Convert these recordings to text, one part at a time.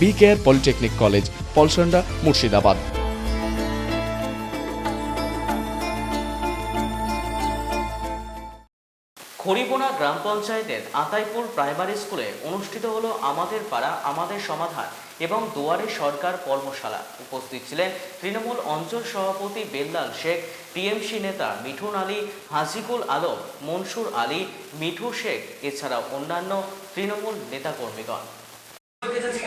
B care polytechnic college, Palsanda, Murshidabad. Kharibona গ্রাম পঞ্চায়েতের Ataipur primary স্কুলে অনুষ্ঠিত হলো আমাদের পাড়া, আমাদের সমাধান এবং দুয়ারে সরকার কর্মশালা। উপস্থিত ছিলেন তৃণমূল অঞ্চল সভাপতি বেল্লাল শেখ, টিএমসি নেতা মিঠুন আলী হাজিকুল আলম, মনসুর আলী, মিঠু শেখ, এছাড়াও অন্যান্য তৃণমূল নেতাকর্মীগণ।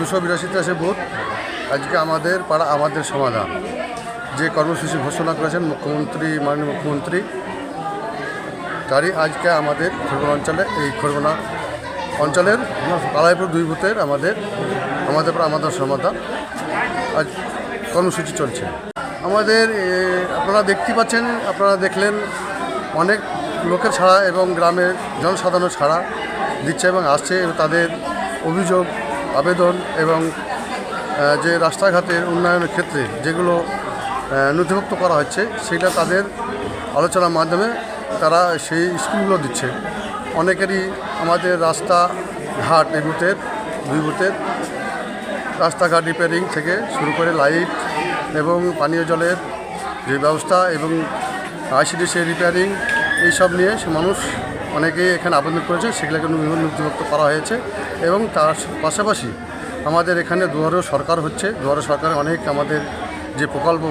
দুশো দুশো বিরাশি তিরাশি বুথ আজকে আমাদের পাড়া আমাদের সমাধান। যে কর্মসূচি ঘোষণা করেছেন মুখ্যমন্ত্রী, মাননীয় মুখ্যমন্ত্রী, তারই আজকে আমাদের খড়িবোনা অঞ্চলে, এই খড়িবোনা অঞ্চলের আলাইপুর দুই বুথের আমাদের আমাদের পাড়া আমাদের সমাধান। আজ কর্মসূচি চলছে। আমাদের আপনারা দেখতে পাচ্ছেন, আপনারা দেখলেন অনেক লোকের ছাড়া এবং গ্রামের জনসাধারণ ছাড়া দিচ্ছে এবং আসছে তাদের অভিযোগ আবেদন এবং যে রাস্তাঘাটের উন্নয়নের ক্ষেত্রে যেগুলো নথিভুক্ত করা হচ্ছে, সেটা তাদের আলোচনার মাধ্যমে তারা সেই স্কুলগুলো দিচ্ছে। অনেকেরই আমাদের রাস্তা ঘাট এই বুথের, দুই বুথের, রাস্তাঘাট রিপেয়ারিং থেকে শুরু করে লাইট এবং পানীয় জলের যে ব্যবস্থা এবং আইসিডিসি রিপেয়ারিং এইসব নিয়ে সে মানুষ অনেকেই এখানে আবেদন করেছে, সেগুলোকে নথিভুক্ত করা হয়েছে এবং তার পাশাপাশি আমাদের এখানে দুয়ারেও সরকার হচ্ছে। দুয়ারে সরকার অনেক আমাদের যে প্রকল্প,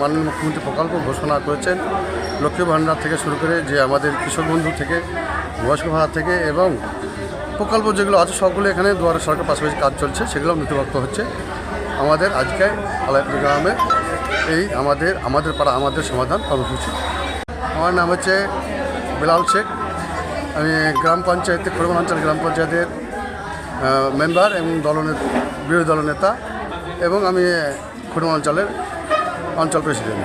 মাননীয় মুখ্যমন্ত্রী প্রকল্প ঘোষণা করেছেন। লক্ষ্মী ভাণ্ডার থেকে শুরু করে যে আমাদের কৃষক বন্ধু থেকে, বয়স্ক ভাড়া থেকে এবং প্রকল্প যেগুলো আছে, সবগুলো এখানে দুয়ারে সরকার পাশাপাশি কাজ চলছে, সেগুলো নথিভুক্ত হচ্ছে। আমাদের আজকে আলাইপুর গ্রামে এই আমাদের আমাদের পাড়া, আমাদের সমাধান কর্মসূচি। আমার নাম হচ্ছে বেলাল শেখ। আমি গ্রাম পঞ্চায়েতে অঞ্চল গ্রাম পঞ্চায়েতের মেম্বার এবং দলনেতা বিরোধী দলনেতা এবং আমি অঞ্চলের অঞ্চল president